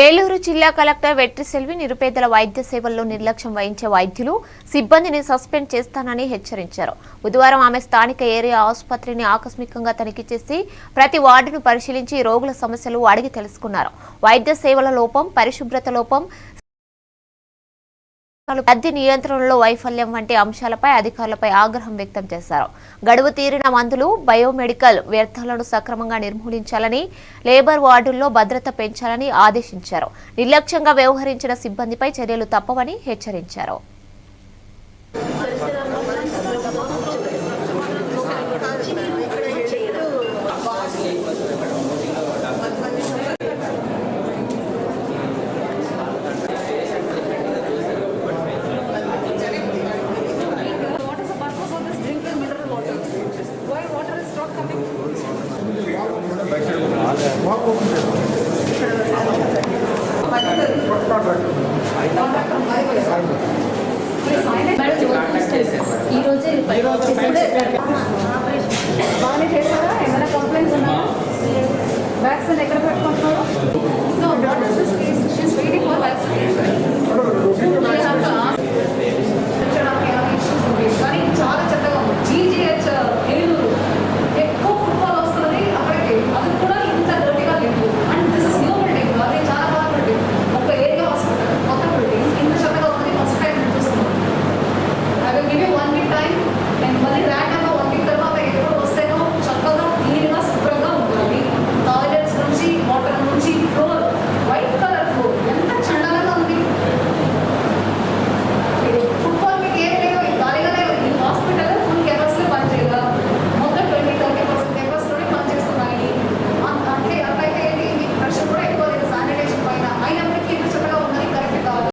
ఏలూరు జిల్లా కలెక్టర్ వెట్రిసెల్వి నిరుపేదల వైద్య సేవల్లో నిర్లక్ష్యం వహించే వైద్యులు సిబ్బందిని సస్పెండ్ చేస్తానని హెచ్చరించారు. బుధవారం ఆమె స్థానిక ఏరియా ఆసుపత్రిని ఆకస్మికంగా తనిఖీ చేసి ప్రతి వార్డును పరిశీలించి రోగుల సమస్యలు అడిగి తెలుసుకున్నారు. వైద్య సేవల లోపం పరిశుభ్రత లోపం అద్దె నియంత్రణలో వైఫల్యం వంటి అంశాలపై అధికారులపై ఆగ్రహం వ్యక్తం చేశారు. గడువు తీరిన మందులు బయోమెడికల్ వ్యర్థాలను సక్రమంగా నిర్మూలించాలని లేబర్ వార్డుల్లో భద్రత పెంచాలని ఆదేశించారు. నిర్లక్ష్యంగా వ్యవహరించిన సిబ్బందిపై చర్యలు తప్పవని హెచ్చరించారు. ఈరోజే బాగానే చేశారా ఏమైనా కంప్లైంట్స్ ఉన్నాయా వ్యాక్సిన్ ఎక్కడ పెట్టుకుంటారు maybe one